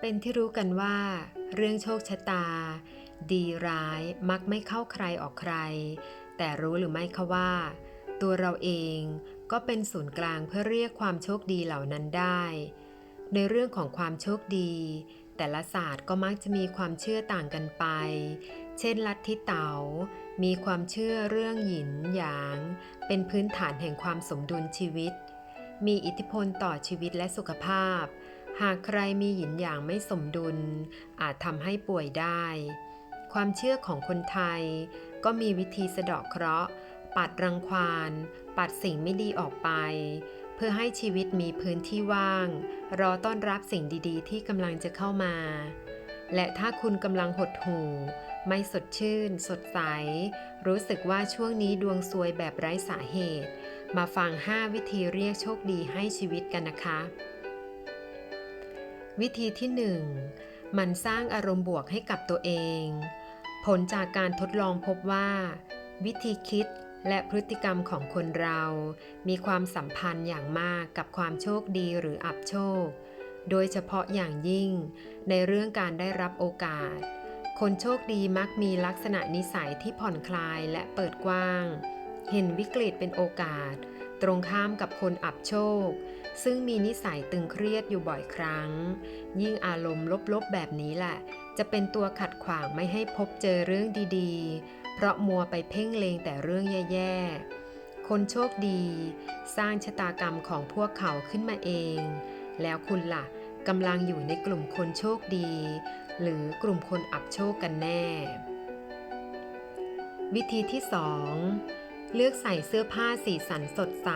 เป็นที่รู้กันว่า เรื่องโชคชะตา ดีร้ายมักไม่เข้าใครออกใคร แต่รู้หรือไม่คะว่า ตัวเราเองก็เป็นศูนย์กลางเพื่อเรียกความโชคดีเหล่านั้นได้ ในเรื่องของความโชคดี แต่ละศาสตร์ก็มักจะมีความเชื่อต่างกันไป เช่น ลัทธิเต๋ามีความเชื่อเรื่องหยินหยาง เป็นพื้นฐานแห่งความสมดุลชีวิต มีอิทธิพลต่อชีวิตและสุขภาพ หากใครมีหยินหยางไม่สมดุล อาจทำให้ป่วยได้ ความเชื่อของคนไทย ก็มีวิธีสะเดาะเคราะห์ ปัดรังควาน ปัดสิ่งไม่ดีออกไป เพื่อให้ชีวิตมีพื้นที่ว่าง รอต้อนรับสิ่งดีๆ ที่กำลังจะเข้ามา และถ้าคุณกำลังหดหู่ ไม่สดชื่น สดใส รู้สึกว่าช่วงนี้ดวงซวยแบบไร้สาเหตุ มาฟัง 5 วิธีเรียกโชคดีให้ชีวิตกันนะคะ วิธีที่ 1 มันสร้างอารมณ์บวกให้กับตัวเอง ผลจากการทดลองพบว่า วิธีคิดและพฤติกรรมของคนเรา มีความสัมพันธ์อย่างมากกับความโชคดีหรืออับโชค โดยเฉพาะอย่างยิ่ง ในเรื่องการได้รับโอกาส คนโชคดีมักมีลักษณะนิสัยที่ผ่อนคลายและเปิดกว้าง เห็นวิกฤตเป็นโอกาส ตรงข้ามกับคนอับโชค ซึ่งมีนิสัยตึงเครียดอยู่บ่อยครั้ง ยิ่งอารมณ์ลบๆแบบนี้แหละ จะเป็นตัวขัดขวางไม่ให้พบเจอเรื่องดีๆ เพราะมัวไปเพ่งเลงแต่เรื่องแย่ๆ คนโชคดี สร้างชะตากรรมของพวกเขาขึ้นมาเอง แล้วคุณล่ะกำลังอยู่ในกลุ่มคนโชคดี หรือกลุ่มคนอับโชคกันแน่ วิธีที่2 เลือกใส่เสื้อผ้าสีสันสดใส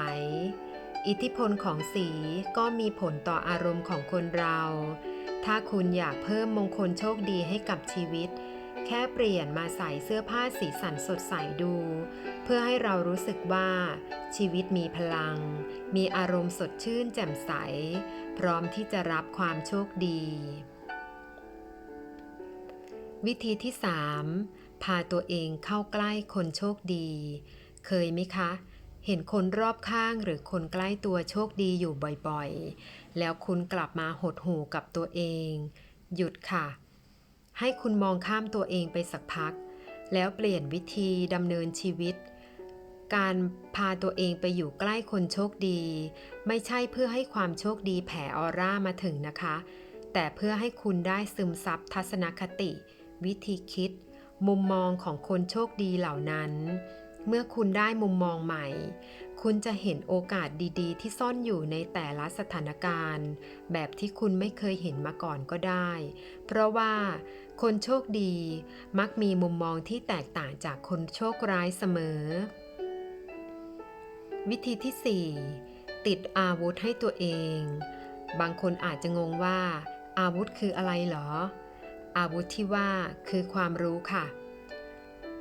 อิทธิพลของสีก็มีผลต่ออารมณ์ของคนเรา ถ้าคุณอยากเพิ่มมงคลโชคดีให้กับชีวิต แค่เปลี่ยนมาใส่เสื้อผ้าสีสันสดใสดู เพื่อให้เรารู้สึกว่า ชีวิตมีพลัง มีอารมณ์สดชื่นแจ่มใส พร้อมที่จะรับความโชคดี วิธีที่ 3 พาตัวเองเข้าใกล้คนโชคดี เคยไหมคะ เห็นคนรอบข้างหรือคนใกล้ตัวโชคดีอยู่บ่อยๆ แล้วคุณกลับมาหดหู่กับตัวเอง หยุดค่ะ ให้คุณมองข้ามตัวเองไปสักพัก แล้วเปลี่ยนวิธีดำเนินชีวิต การพาตัวเองไปอยู่ใกล้คนโชคดี ไม่ใช่เพื่อให้ความโชคดีแผ่ออร่ามาถึงนะคะ แต่เพื่อให้คุณได้ซึมซับทัศนคติ วิธีคิด มุมมองของคนโชคดีเหล่านั้น เมื่อคุณได้มุมมองใหม่ คุณจะเห็นโอกาสดีๆ ที่ซ่อนอยู่ในแต่ละสถานการณ์ แบบที่คุณไม่เคยเห็นมาก่อนก็ได้ เพราะว่าคนโชคดีมักมีมุมมองที่แตกต่างจากคนโชคร้ายเสมอ วิธีที่ 4 ติดอาวุธให้ตัวเอง บางคนอาจจะงงว่า อาวุธคืออะไรหรอ อาวุธที่ว่าคือความรู้ค่ะ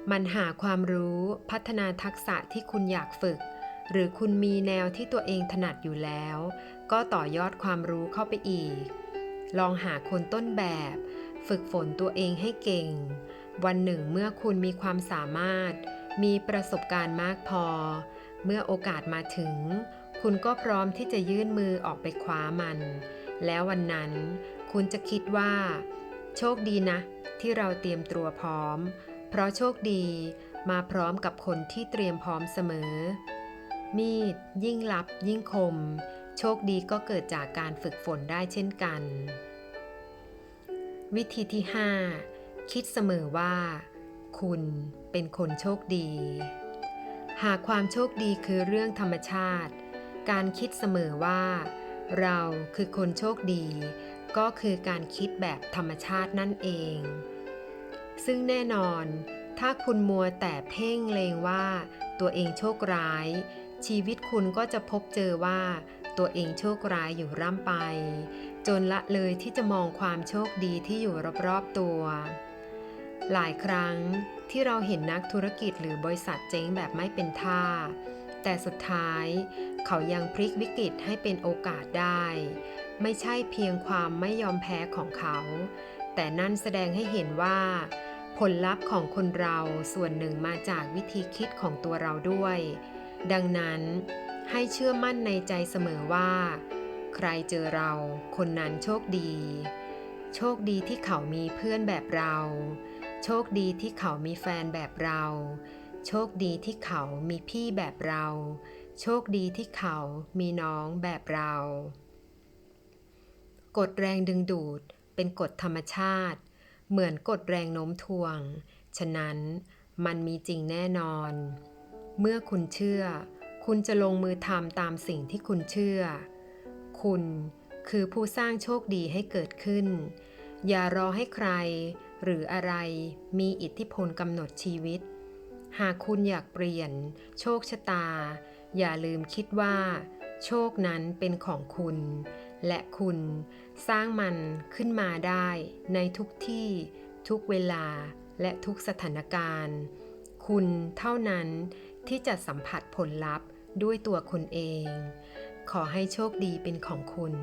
มันหาความรู้พัฒนาทักษะที่คุณอยากฝึก หรือคุณมีแนวที่ตัวเองถนัดอยู่แล้ว ก็ต่อยอดความรู้เข้าไปอีก ลองหาคนต้นแบบ ฝึกฝนตัวเองให้เก่ง วันหนึ่งเมื่อคุณมีความสามารถ มีประสบการณ์มากพอ เมื่อโอกาสมาถึง คุณก็พร้อมที่จะยื่นมือออกไปคว้ามัน แล้ววันนั้น คุณจะคิดว่า โชคดีนะ ที่เราเตรียมตัวพร้อม เพราะโชคดีมาพร้อมกับคนที่เตรียมพร้อมเสมอ มีด ยิ่งลับ ยิ่งคม โชคดีก็เกิดจากการฝึกฝนได้เช่นกัน วิธีที่ 5 คิดเสมอว่า คุณเป็นคนโชคดี หากความโชคดีคือเรื่องธรรมชาติ การคิดเสมอว่า เราคือคนโชคดี ก็คือการคิดแบบธรรมชาตินั่นเอง ซึ่งแน่นอน ถ้าคุณมัวแต่เพ่งเลงว่า ตัวเองโชคร้าย ชีวิตคุณก็จะพบเจอว่า ตัวเองโชคร้ายอยู่ร่ำไป จนละเลยที่จะมองความโชคดีที่อยู่รอบๆตัว หลายครั้งที่เราเห็นนักธุรกิจหรือบริษัทเจ๊งแบบไม่เป็นท่า แต่สุดท้าย เขายังพลิกวิกฤตให้เป็นโอกาสได้ ไม่ใช่เพียงความไม่ยอมแพ้ของเขา แต่นั่นแสดงให้เห็นว่า ผลลัพธ์ของคนเราส่วนหนึ่งมาจากวิธีคิดของตัวเราด้วย ดังนั้นให้เชื่อมั่นในใจเสมอว่า ใครเจอเราคนนั้นโชคดี โชคดีที่เขามีเพื่อนแบบเรา โชคดีที่เขามีแฟนแบบเรา โชคดีที่เขามีพี่แบบเรา โชคดีที่เขามีน้องแบบเรา กฎแรงดึงดูด เป็นกฎธรรมชาติ เหมือนกฎแรงโน้มถ่วง ฉะนั้นมันมีจริงแน่นอน เมื่อคุณเชื่อ คุณจะลงมือทำตามสิ่งที่คุณเชื่อ คุณคือผู้สร้างโชคดีให้เกิดขึ้น อย่ารอให้ใคร หรืออะไรมีอิทธิพลกำหนดชีวิต หากคุณอยากเปลี่ยน โชคชะตา อย่าลืมคิดว่า โชคนั้นเป็นของคุณ และคุณสร้างมันขึ้นมาได้ในทุกที่ทุกเวลาและทุกสถานการณ์ คุณเท่านั้นที่จะสัมผัสผลลัพธ์ด้วยตัวคุณเอง ขอให้โชคดีเป็นของคุณ